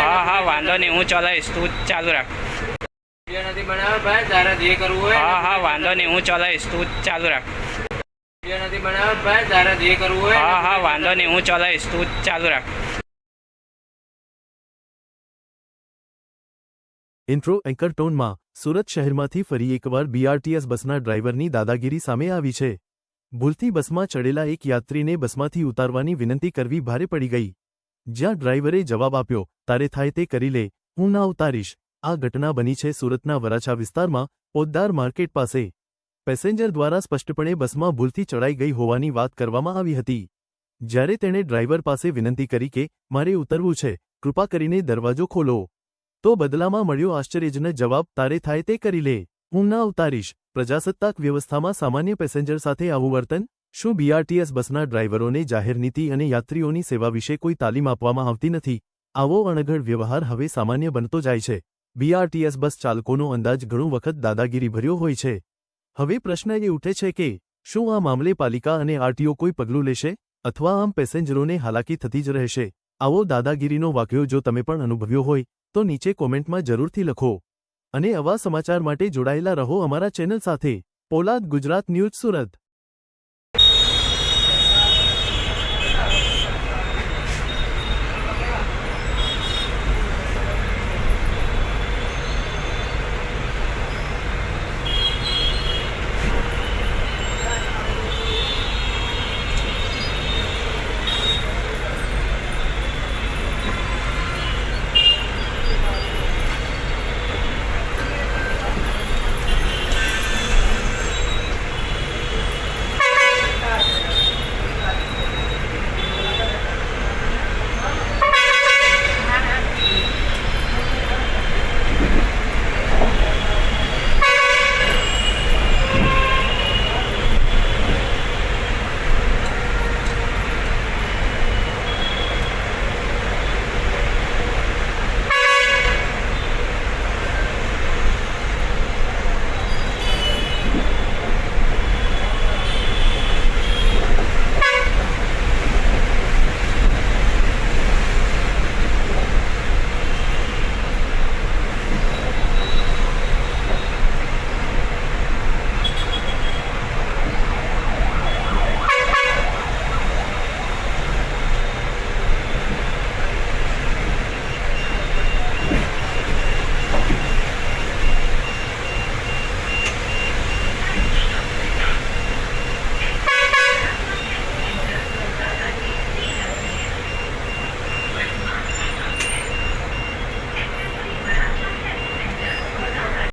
હા હા વાંધો નહીં હું ચલાવીશ તું ચાલુ રાખ. વીડિયો નથી બનાવ્યો ભાઈ તારે જે કરવું હોય હા હા વાંધો નહીં હું ચલાવીશ તું ચાલુ રાખ. વીડિયો નથી બનાવ્યો ભાઈ તારે જે કરવું હોય હા હા વાંધો નહીં હું ચલાવીશ તું ચાલુ રાખ. ઇન્ટ્રો એન્કર ટોનમાં સુરત શહેરમાંથી ફરી એકવાર બીઆરટીએસ બસના ડ્રાઈવરની દાદાગીરી સામે આવી છે. ભૂલથી બસમાં ચડેલા એક યાત્રીને બસમાંથી ઉતારવાની વિનંતી કરવી ભારે પડી ગઈ. જ્યાં ડ્રાઈવરે જવાબ આપ્યો, તારે થાય તે કરી લે, હું ના ઉતારીશ. આ ઘટના બની છે સુરતના વરાછા વિસ્તારમાં, પોદ્દાર માર્કેટ પાસે. પેસેન્જર દ્વારા સ્પષ્ટપણે બસમાં ભૂલથી ચડાઈ ગઈ હોવાની વાત કરવામાં આવી હતી. જ્યારે તેણે ડ્રાઈવર પાસે વિનંતી કરી કે, મારે ઉતરવું છે, કૃપા કરીને દરવાજો ખોલો. તો બદલામાં મળ્યો આશ્ચર્યજનક જવાબ, તારે થાય તે કરી લે, હું ના ઉતારીશ. પ્રજાસત્તાક વ્યવસ્થામાં સામાન્ય પેસેન્જર સાથે આવું વર્તન શું બીઆરટીએસ બસના ડ્રાઈવરોને જાહેર નીતિ અને યાત્રીઓની સેવા વિશે કોઈ તાલીમ આપવામાં આવતી નથી? આવો અણઘડ વ્યવહાર હવે સામાન્ય બનતો જાય છે. બીઆરટીએસ બસ ચાલકોનો અંદાજ ઘણું વખત દાદાગીરી ભર્યો હોય છે. હવે પ્રશ્ન એ ઉઠે છે કે, શું આ મામલે પાલિકા અને આરટીઓ કોઈ પગલું લેશે? અથવા આમ પેસેન્જરોને હાલાકી થતી જ રહેશે? આવો દાદાગીરીનો વાક્યો જો તમે પણ અનુભવ્યો હોય, તો નીચે કોમેન્ટમાં જરૂરથી લખો. અને આવા સમાચાર માટે જોડાયેલા રહો અમારા ચેનલ સાથે. પોલાદ ગુજરાત ન્યૂઝ સુરત.